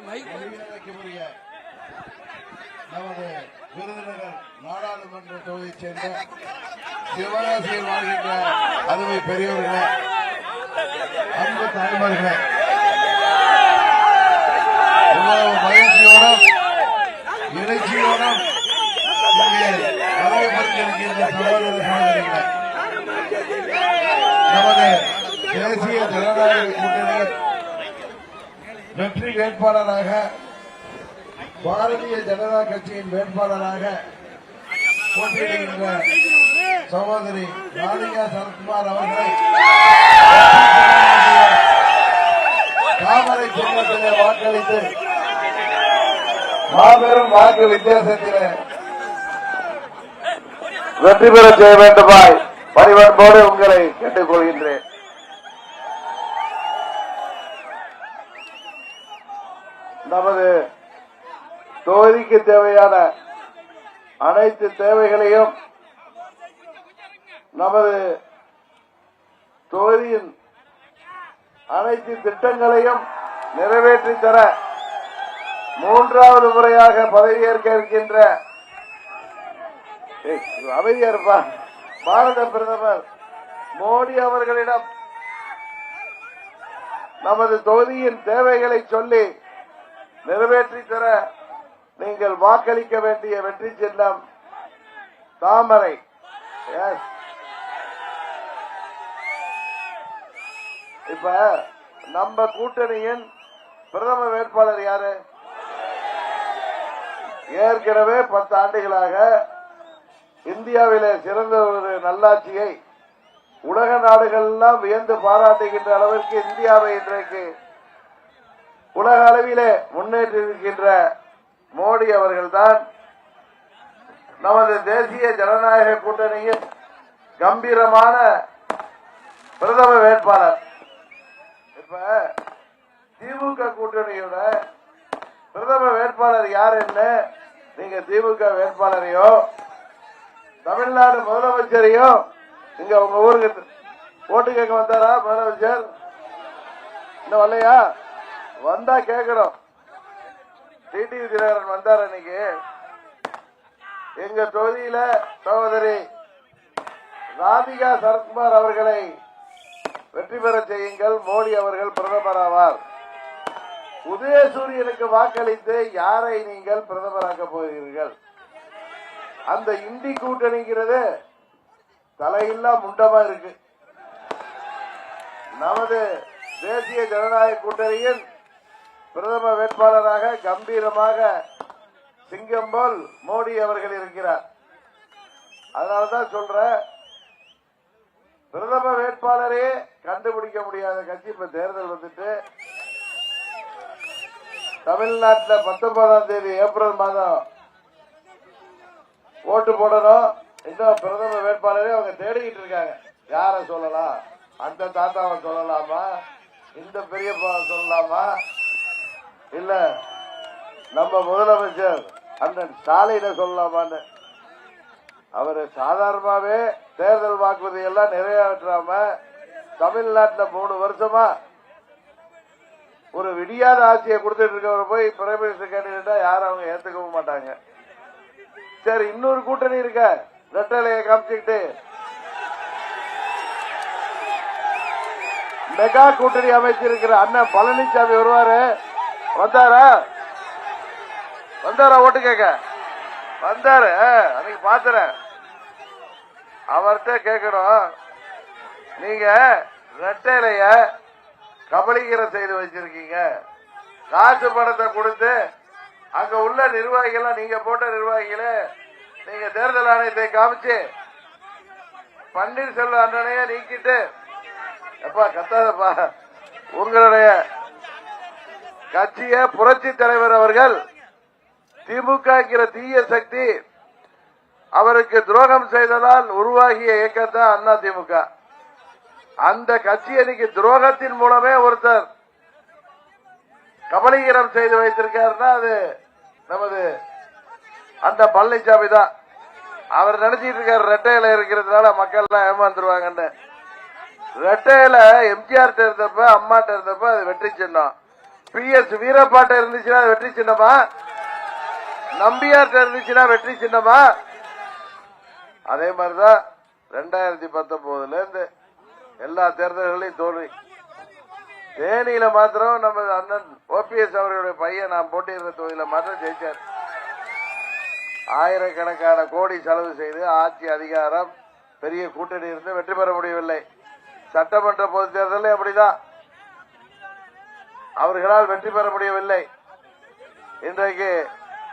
மரியாதைக்குரிய நமது விருதுநகர் நாடாளுமன்ற தொகுதியைச் சேர்ந்த சிவகாசியில் வாழ்கின்ற அருமை பெரியவர்களே அன்பு தாய்மார்களே இவ்வளவு மகிழ்ச்சியோடும் எழுச்சியோடும் இங்கே வரவேற்பட்டிருக்கின்ற சகோதர சகோதரிகளே நமது தேசிய ஜனநாயக கூட்டணியில் வெற்றி வேட்பாளராக பாரதிய ஜனதா கட்சியின் வேட்பாளராக போட்டியிடுகின்ற சகோதரி ராணிகா சரத்குமார் அவர்களை தாமரை சின்னத்திலே வாக்களித்து மாபெரும் வாக்கு வித்தியாசத்திலே வெற்றி பெற செய்ய வேண்டுமாய் பரிவன்போடு உங்களை கேட்டுக்கொள்கின்றேன். நமது தொகுதிக்கு தேவையான அனைத்து தேவைகளையும் நமது தொகுதியின் அனைத்து திட்டங்களையும் நிறைவேற்றி தர மூன்றாவது முறையாக பதவியேற்க இருக்கின்ற அமைதியா இருப்பா. பாரத பிரதமர் மோடி அவர்களிடம் நமது தொகுதியின் தேவைகளை சொல்லி நிறைவேற்றி தர நீங்கள் வாக்களிக்க வேண்டிய வெற்றி சின்னம் தாமரை. இப்ப நம்ம கூட்டணியின் பிரதம வேட்பாளர் யாரு? ஏற்கனவே பத்து ஆண்டுகளாக இந்தியாவிலே சிறந்த ஒரு நல்லாட்சியை உலக நாடுகள் எல்லாம் வியந்து பாராட்டுகின்ற அளவிற்கு இந்தியாவை இன்றைக்கு உலக அளவிலே முன்னேற்றிருக்கின்ற மோடி அவர்கள்தான் நமது தேசிய ஜனநாயக கூட்டணியின் கம்பீரமான பிரதம வேட்பாளர். இப்ப திமுக கூட்டணியோட பிரதம வேட்பாளர் யாருன்னு நீங்க திமுக வேட்பாளரையோ தமிழ்நாடு முதலமைச்சரையோ இங்க உங்க ஊருக்கு ஓட்டு கேட்க வந்தாரா முதலமைச்சர்? இன்னும் வரலையா? வந்தா கேட்கணும் டிடிவி தினகரன் வந்தார் அன்னைக்கு எங்க தொகுதியில சகோதரி ராதிகா சரத்குமார் அவர்களை வெற்றி பெற செய்யுங்கள். மோடி அவர்கள் பிரதமர் ஆவார். உதயசூரியனுக்கு வாக்களித்து யாரை நீங்கள் பிரதமராக்க போகிறீர்கள்? அந்த இந்தி கூட்டணிங்கிறது தலையில்லா முண்டமா இருக்கு. நமது தேசிய ஜனநாயக கூட்டணியின் பிரதம வேட்பாளராக கம்பீரமாக சிங்கம் போல் மோடி அவர்கள் இருக்கிறார். அதனாலதான் சொல்ற பிரதம வேட்பாளரே கண்டுபிடிக்க முடியாத கட்சி இப்ப தேர்தல் வந்துட்டு தமிழ்நாட்டில் பத்தொன்பதாம் தேதி ஏப்ரல் மாதம் ஓட்டு போடணும். இன்னும் பிரதம வேட்பாளரே அவங்க தேடிக்கிட்டு இருக்காங்க. யார சொல்லலாம்? அந்த தாத்தாவை சொல்லலாமா? இந்த பெரியப்பாவை சொல்லலாமா? இல்ல நம்ம முதலமைச்சர் அந்த ஸ்டாலின சொல்லலாமான்னு. அவரு சாதாரணமாவே தேர்தல் வாக்குறுதி எல்லாம் நிறைவேற்றாம தமிழ்நாட்டில் மூணு வருஷமா ஒரு விடியாத ஆட்சியை கொடுத்துட்டு இருக்கவரை போய் பிரைம் மினிஸ்டர் கேண்டிடேட்டா யாரும் அவங்க ஏத்துக்கவும் மாட்டாங்க. சரி இன்னொரு கூட்டணி இருக்க. ரெட்டலையை காமிச்சுக்கிட்டு. மெகா கூட்டணி அமைச்சிருக்கிற அண்ணன் பழனிசாமி வருவாரு. வந்தாரா? வந்தாரா ஓட்டு கேட்க வந்தாரு. அன்னைக்கு பாத்துறேன். அவர்கிட்ட கேட்கணும் நீங்க ரெட்டையிலைய கபலிக்கிற செய்து வச்சிருக்கீங்க. காசு பணத்தை கொடுத்து அங்க உள்ள நிர்வாகிகள் நீங்க போட்ட நிர்வாகிகளே நீங்க தேர்தல் ஆணையத்தை காமிச்சு பன்னீர்செல்வம் அண்ணனைய நீக்கிட்டு எப்பா கத்தாதப்பா. உங்களுடைய கட்சிய புரட்சி தலைவர் அவர்கள் திமுக தீய சக்தி அவருக்கு துரோகம் செய்ததால் உருவாகிய இயக்கத்தான் அண்ணா திமுக. அந்த கட்சி இன்னைக்கு துரோகத்தின் மூலமே ஒருத்தர் கபலீகரம் செய்து வைத்திருக்காருன்னா அது நமது அந்த பழனிசாமி தான். அவர் நினைச்சிட்டு இருக்காரு ரெட்டையில இருக்கிறதுனால மக்கள் எல்லாம் ஏமாந்துருவாங்கன்னு. ரெட்டையில எம்ஜிஆர் இருந்தப்ப அம்மாட்ட இருந்தப்ப அது வெற்றி சின்னம். பி எஸ் வீரப்பாட்ட இருந்துச்சுன்னா வெற்றி சின்னமா? நம்பியார்ட்ட இருந்துச்சுன்னா வெற்றி சின்னமா? அதே மாதிரிதான் ரெண்டாயிரத்தி பத்தொன்பதுல இருந்து எல்லா தேர்தல்களையும் தோல்வி. தேனியில மாத்திரம் நம்ம அண்ணன் ஓபிஎஸ் அவர்களுடைய பையன் நான் போட்டியிருந்த தொகுதியில மாத்திரம் ஜெயிச்சார். ஆயிரக்கணக்கான கோடி செலவு செய்து ஆட்சி அதிகாரம் பெரிய கூட்டணி இருந்து வெற்றி பெற முடியவில்லை. சட்டமன்ற பொது தேர்தலும் அப்படிதான். அவர்களால் வெற்றி பெற முடியவில்லை. இன்றைக்கு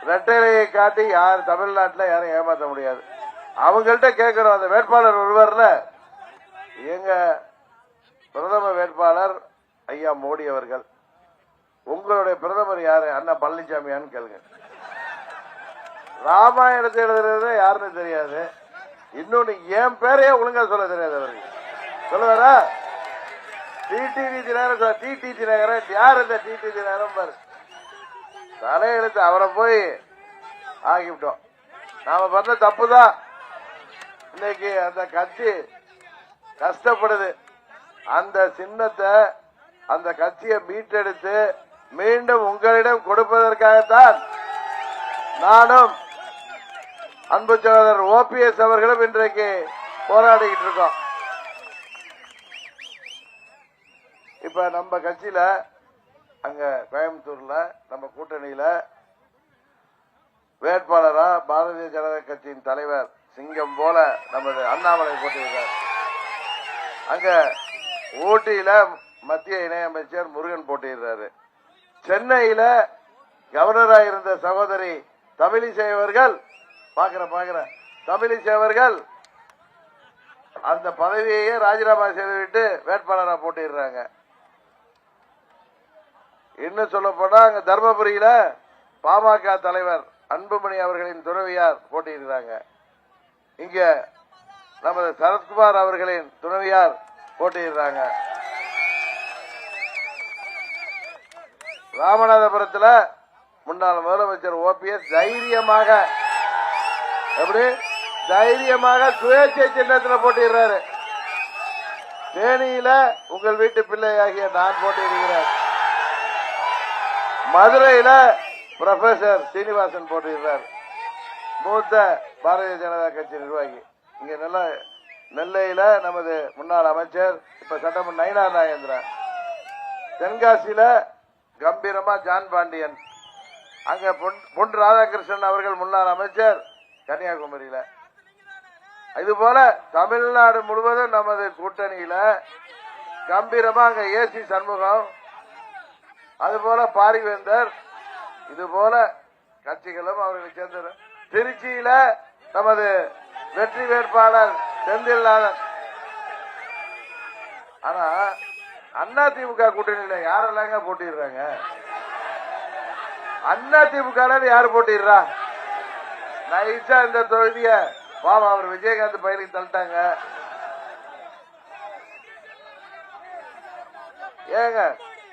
ரெட்டைலையை காட்டி யார் தமிழ்நாட்டில் யாரும் ஏமாற்ற முடியாது. அவங்கள்ட்ட கேட்கிறோம் அந்த வேட்பாளர் ஒருவர்ல. எங்க பிரதம வேட்பாளர் ஐயா மோடி அவர்கள். உங்களுடைய பிரதமர் யாரு? அண்ணா பழனிசாமியான்னு கேளுங்க. ராமாயணத்தை எழுதுறது யாருன்னு தெரியாது. இன்னொன்னு என் பேரையே ஒழுங்கா சொல்ல தெரியாது அவருக்கு. சொல்லுவாரா? டிடிவி தினகரன் டிடி தினகரன் யார் இந்த டிடி தினகரன் பாரு. தலையெழுத்து அவரை போய் ஆகிவிட்டோம் நாம பண்ண தப்பு தான் இன்னைக்கு அந்த கட்சி கஷ்டப்படுது. அந்த சின்னத்தை அந்த கட்சியை மீட்டெடுத்து மீண்டும் உங்களிடம் கொடுப்பதற்காகத்தான் நானும் அன்பு சகோதரர் ஓபிஎஸ் அவர்களும் இன்றைக்கு போராடிக்கிட்டு இருக்கோம். இப்ப நம்ம கட்சியில அங்க கோயம்புத்தூர்ல நம்ம கூட்டணியில வேட்பாளரா பாரதிய ஜனதா கட்சியின் தலைவர் சிங்கம் போல நமது அண்ணாமலை போட்டியிருக்கார் அங்க ஊட்டியில மத்திய இணையமைச்சர் முருகன் போட்டியிடுறாரு. சென்னையில கவர்னரா இருந்த சகோதரி தமிழிசை அவர்கள் பாக்குற பாக்குற தமிழிசை அவர்கள் அந்த பதவியையே ராஜினாமா செய்துவிட்டு வேட்பாளராக போட்டிடுறாங்க இன்னும் சொல்ல போனா அங்க தர்மபுரியில பாமக தலைவர் அன்புமணி அவர்களின் துறவியார் போட்டியிடுறாங்க. இங்க நமது சரத்குமார் அவர்களின் துணைவியார் போட்டியிடுறாங்க. ராமநாதபுரத்தில் முன்னாள் முதலமைச்சர் ஓபிஎஸ் தைரியமாக எப்படி? தைரியமாக சுயேட்சை சின்னத்தில் போட்டிடுறாரு தேனியில உங்கள் வீட்டு பிள்ளையாகிய நான் போட்டியிடுகிறேன். மதுரையில ப்ரொஃபசர் சீனிவாசன் போட்டிருந்தார் மூத்த பாரதிய ஜனதா கட்சி நிர்வாகி. இங்க நல்ல நெல்லையில நமது முன்னாள் அமைச்சர் இப்ப சட்டமன்ற நயினார் நாகேந்திரன் தென்காசியில கம்பீரமா ஜான் பாண்டியன். அங்க பொன் பொன் ராதாகிருஷ்ணன் அவர்கள் முன்னாள் அமைச்சர் கன்னியாகுமரியில. இது போல தமிழ்நாடு முழுவதும் நமது கூட்டணியில கம்பீரமா அங்க ஏசி சண்முகம் அதுபோல பாரிவேந்தர் இது போல கட்சிகளும் அவர்களை சேர்ந்தது. திருச்சியில நமது வெற்றி வேட்பாளர் செந்தில்நாதன் ஆனா அண்ணா திமுக கூட்டணியில யாரெல்லாம் போட்டிடுறாங்க அண்ணா திமுக யாரு போட்டிடுறா நைசா இந்த தொகுதிய பாவம் அவர் விஜயகாந்த் பயிலுக்கு தள்ளிட்டாங்க. ஏங்க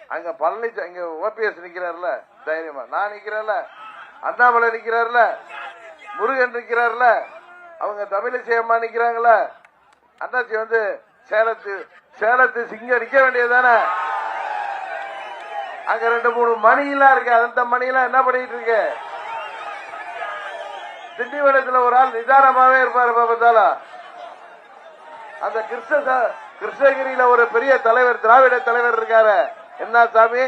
அங்க பழனிச்சா இங்க ஓபிஎஸ் நிக்கிறாருல தைரியமா. நான் நிக்கிறேன்ல. அண்ணாமலை நிக்கிறாருல. முருகன் நிக்கிறாருல. அவங்க தமிழிசை அம்மா நிக்கிறாங்கல்ல. அண்ணாச்சி வந்து சேலத்து சேலத்து சிங்கம் நிக்க வேண்டியதுதானே? அங்க ரெண்டு மூணு மணியெல்லாம் இருக்கு. அந்த மணியெல்லாம் என்ன பண்ணிட்டு இருக்கு? திண்டிவனத்துல ஒரு ஆள் நிதானமாவே இருப்பாரு பார்த்தாலும் அந்த கிருஷ்ண கிருஷ்ணகிரியில ஒரு பெரிய தலைவர் திராவிட தலைவர் இருக்காரு. என்ன சாமி?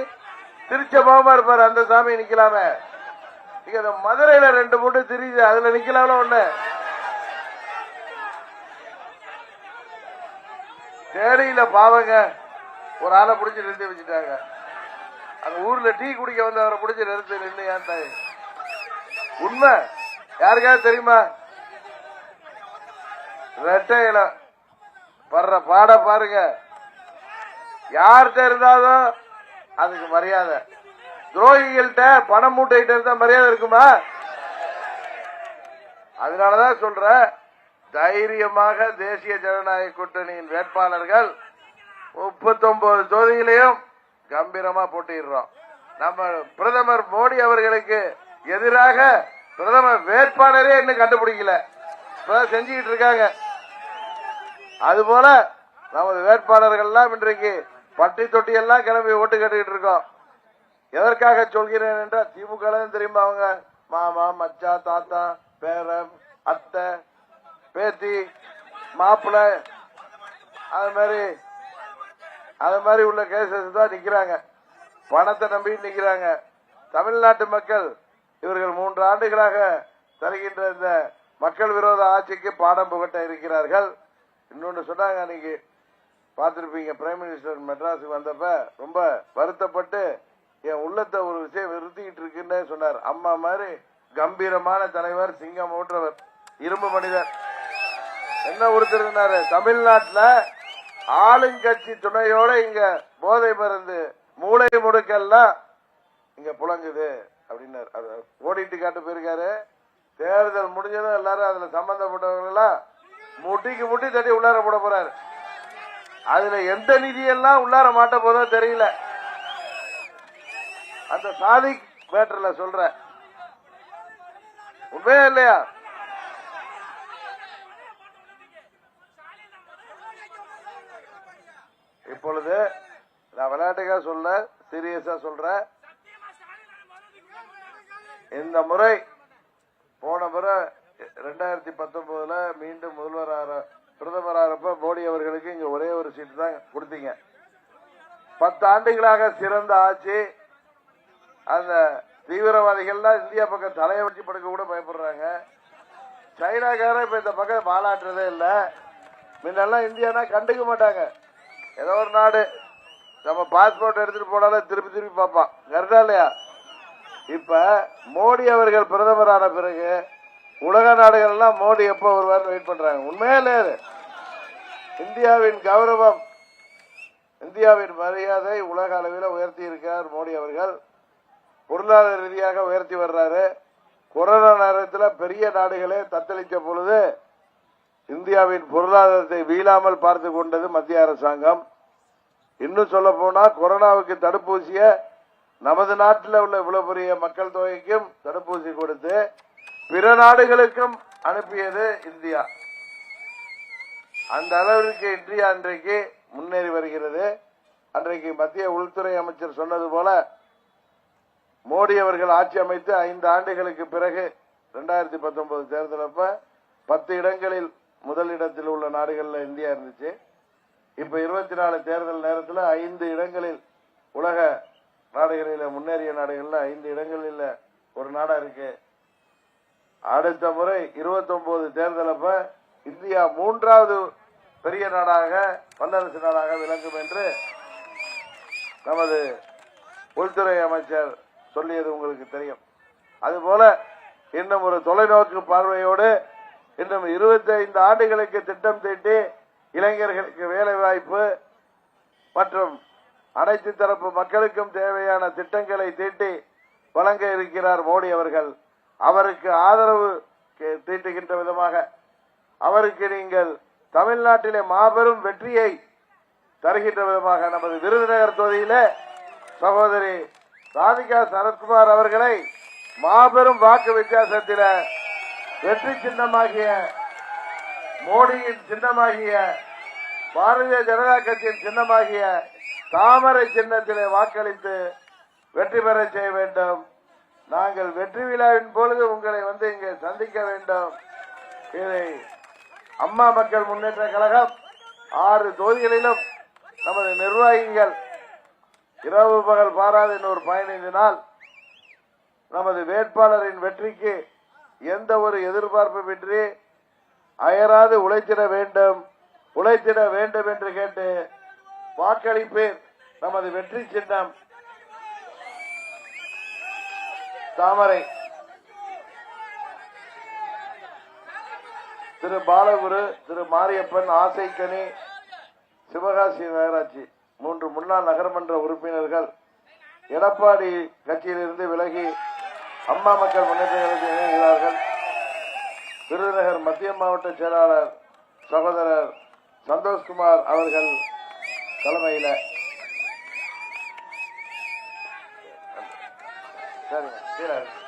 திருச்சபாவமா இருப்பாரு அந்த சாமி நிக்கலாமே. நீங்க அந்த மதுரையில ரெண்டு மூணு தெரியுது அதுல நிக்கலாம்ல ஒண்ணு. தேனியில பாவங்க ஒரு ஆளை புடிச்சு நிறுத்தி வச்சுட்டாங்க. அந்த ஊர்ல டீ குடிக்க வந்து அவரை புடிச்சு நிறுத்தி நின்று ஏன் உண்மை? யாருக்காவது தெரியுமா? ரெட்டையில படுற பாட பாருங்க. யார்கிட்ட இருந்தாலும் அதுக்கு மரியாதை. துரோகிகள்கிட்ட பணம் மூட்டைகிட்ட இருந்தா மரியாதை இருக்குமா? அதனாலதான் சொல்ற தைரியமாக தேசிய ஜனநாயக கூட்டணியின் வேட்பாளர்கள் முப்பத்தொன்பது தொகுதிகளையும் கம்பீரமா போட்டிடுறோம் நம்ம பிரதமர் மோடி அவர்களுக்கு எதிராக பிரதமர் வேட்பாளரே இன்னும் கண்டுபிடிக்கல. செஞ்சுக்கிட்டு இருக்காங்க. அதுபோல நமது வேட்பாளர்கள்லாம் இன்றைக்கு பட்டி தொட்டி எல்லாம் கிளம்பி ஓட்டு கேட்டுக்கிட்டு இருக்கோம். எதற்காக சொல்கிறேன் என்றால் திமுக தெரியுமா அவங்க? மாமா மச்சா தாத்தா பேரன் அத்தை பேத்தி மாப்பிள அது மாதிரி அது மாதிரி உள்ள கேசஸ் தான் நிக்கிறாங்க. பணத்தை நம்பி நிக்கிறாங்க. தமிழ்நாட்டு மக்கள் இவர்கள் மூன்று ஆண்டுகளாக தருகின்ற இந்த மக்கள் விரோத ஆட்சிக்கு பாடம் புகட்ட இருக்கிறார்கள். இன்னொன்று சொன்னாங்க அன்னைக்கு பார்த்திருப்பீங்க பிரைம் மினிஸ்டர் மெட்ராஸுக்கு வந்தப்ப ரொம்ப வருத்தப்பட்டு என் உள்ளத்தை ஒரு விஷயம் விருத்திக்கிட்டு இருக்குன்னு சொன்னார். அம்மா மாதிரி கம்பீரமான தலைவர் சிங்கம் ஊற்றவர் இரும்பு மனிதர். என்ன உறுத்திருந்தாரு தமிழ்நாட்டில் ஆளுங்கட்சி துணையோட இங்க போதை மருந்து மூளை முடுக்கெல்லாம் இங்க புழங்குது அப்படின்னாரு. அது ஓடிட்டு காட்டு போயிருக்காரு. தேர்தல் முடிஞ்சதும் எல்லாரும் அதுல சம்பந்தப்பட்டவங்க எல்லாம் முட்டிக்கு முட்டி தட்டி உள்ளார போட போறாரு. அதுல எந்த நிதியெல்லாம் உள்ளார மாட்ட போதோ தெரியல. அந்த சாதி மேட்டர்ல சொல்ற. உண்மையா இல்லையா? இப்பொழுது நான் விளையாட்டுக்காக சொல்ல சீரியஸா சொல்றேன் இந்த முறை போன முறை ரெண்டாயிரத்தி பத்தொன்பதுல மீண்டும் முதல்வர் ஆற பிரதமர் மோடி அவர்களுக்கு இங்க சீட்டு தான் கொடுத்தீங்க. பத்து ஆண்டுகளாக சிறந்த ஆட்சி. அந்த தீவிரவாதிகள்லாம் இந்தியா பக்கம் தலையை வச்சு படுக்க கூட பயப்படுறாங்க. சைனாக்காரன் இப்ப இந்த பக்கம் பாலாட்டுறதே இல்லை. முன்னெல்லாம் இந்தியானா கண்டுக்க மாட்டாங்க. ஏதோ ஒரு நாடு. நம்ம பாஸ்போர்ட் எடுத்துட்டு போனாலும் திருப்பி திருப்பி பார்ப்பான். கரெக்டா இல்லையா? இப்ப மோடி அவர்கள் பிரதமரான பிறகு உலக நாடுகள் எல்லாம் மோடி எப்போ வருவார்னு வெயிட் பண்றாங்க. உண்மையே இல்லையா இந்தியாவின் கௌரவம் இந்தியாவின் மரியாதை உலக அளவில் உயர்த்தி இருக்கிறார் மோடி அவர்கள். பொருளாதார ரீதியாக உயர்த்தி வர்றாரு. கொரோனா நேரத்தில் பெரிய நாடுகளே தத்தளித்த பொழுது இந்தியாவின் பொருளாதாரத்தை வீழாமல் பார்த்து கொண்டது மத்திய அரசாங்கம். இன்னும் சொல்ல போனா கொரோனாவுக்கு தடுப்பூசிய நமது நாட்டில் உள்ள இவ்வளவு பெரிய மக்கள் தொகைக்கும் தடுப்பூசி கொடுத்து பிற நாடுகளுக்கும் அனுப்பியது இந்தியா. அந்த அளவிற்கு இந்தியா அன்றைக்கு முன்னேறி வருகிறது. அன்றைக்கு மத்திய உள்துறை அமைச்சர் சொன்னது போல மோடி அவர்கள் ஆட்சி அமைத்து ஐந்து ஆண்டுகளுக்கு பிறகு ரெண்டாயிரத்தி பத்தொன்பது தேர்தல் பத்து இடங்களில் முதலிடத்தில் உள்ள நாடுகளில் இந்தியா இருந்துச்சு. இப்ப இருபத்தி நாலு தேர்தல் நேரத்தில் ஐந்து இடங்களில் உலக நாடுகளில் முன்னேறிய நாடுகளில் ஐந்து இடங்களில் ஒரு நாடா இருக்கு. அடுத்த முறை 29 தேர்தல் தேர்தலப்ப இந்தியா மூன்றாவது பெரிய நாடாக வல்லரசு நாடாக விளங்கும் என்று நமது உள்துறை அமைச்சர் சொல்லியது உங்களுக்கு தெரியும். அதுபோல இன்னும் ஒரு தொலைநோக்கு பார்வையோடு இன்னும் 25 ஆண்டுகளுக்கு திட்டம் தீட்டி இளைஞர்களுக்கு வேலை வாய்ப்பு மற்றும் அனைத்து தரப்பு மக்களுக்கும் தேவையான திட்டங்களை தீட்டி வழங்க இருக்கிறார் மோடி அவர்கள். அவருக்கு ஆதரவு தீட்டுகின்ற விதமாக அவருக்கு நீங்கள் தமிழ்நாட்டிலே மாபெரும் வெற்றியை தருகின்ற விதமாக நமது விருதுநகர் தொகுதியில சகோதரி ராதிகா சரத்குமார் அவர்களை மாபெரும் வாக்கு வித்தியாசத்தில வெற்றி சின்னமாகிய மோடியின் சின்னமாகிய பாரதிய ஜனதா கட்சியின் சின்னமாகிய தாமரை சின்னத்திலே வாக்களித்து வெற்றி பெற செய்ய வேண்டும். நாங்கள் வெற்றி விழாவின் பொழுது உங்களை வந்து இங்கே சந்திக்க வேண்டும். இதை அம்மா மக்கள் முன்னேற்ற கழகம் ஆறு தொகுதிகளிலும் நமது நிர்வாகிகள் இரவு பகல் பாராத இன்னொரு பதினைந்து நாள் நமது வேட்பாளரின் வெற்றிக்கு எந்த ஒரு எதிர்பார்ப்புமின்றி அயராது உழைத்திட வேண்டும் உழைத்திட வேண்டும் என்று கேட்டு வாக்களிப்பேன். நமது வெற்றி சின்னம். தாமரை. திரு பாலகுரு திரு மாரியப்பன் ஆசைக்கனி சிவகாசி நகராட்சி மூன்று முன்னாள் நகர்மன்ற உறுப்பினர்கள் எடப்பாடி கட்சியிலிருந்து விலகி அம்மா மக்கள் முன்னேற்ற இணைகிறார்கள். விருதுநகர் மத்திய மாவட்ட செயலாளர் சகோதரர் சந்தோஷ்குமார் அவர்கள் தலைமையில். சரிங்க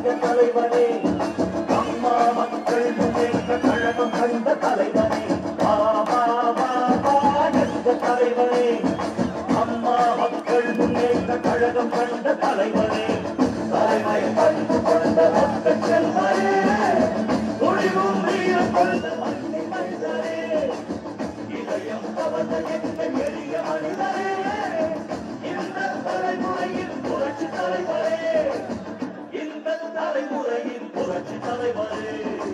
எங்க தலைவனே அம்மா மக்கள் முன்னேற்ற கழகம் கண்ட தலைவனே வா வா வா வா எங்க தலைவனே அம்மா மக்கள் முன்னேற்ற கழகம் கண்ட தலைவனே தலைமை கண்டு கொண்ட மக்கள் செல்வரே துணிவும் வீரம் கொண்ட மண்ணி மனிதரே இதயம் கவர்ந்த எங்கள் எளிய மனிதரே இந்த தலைமுறையின் புரட்சி தலைவரே இந்த தலைமுறையின் புரட்சி தலைவரே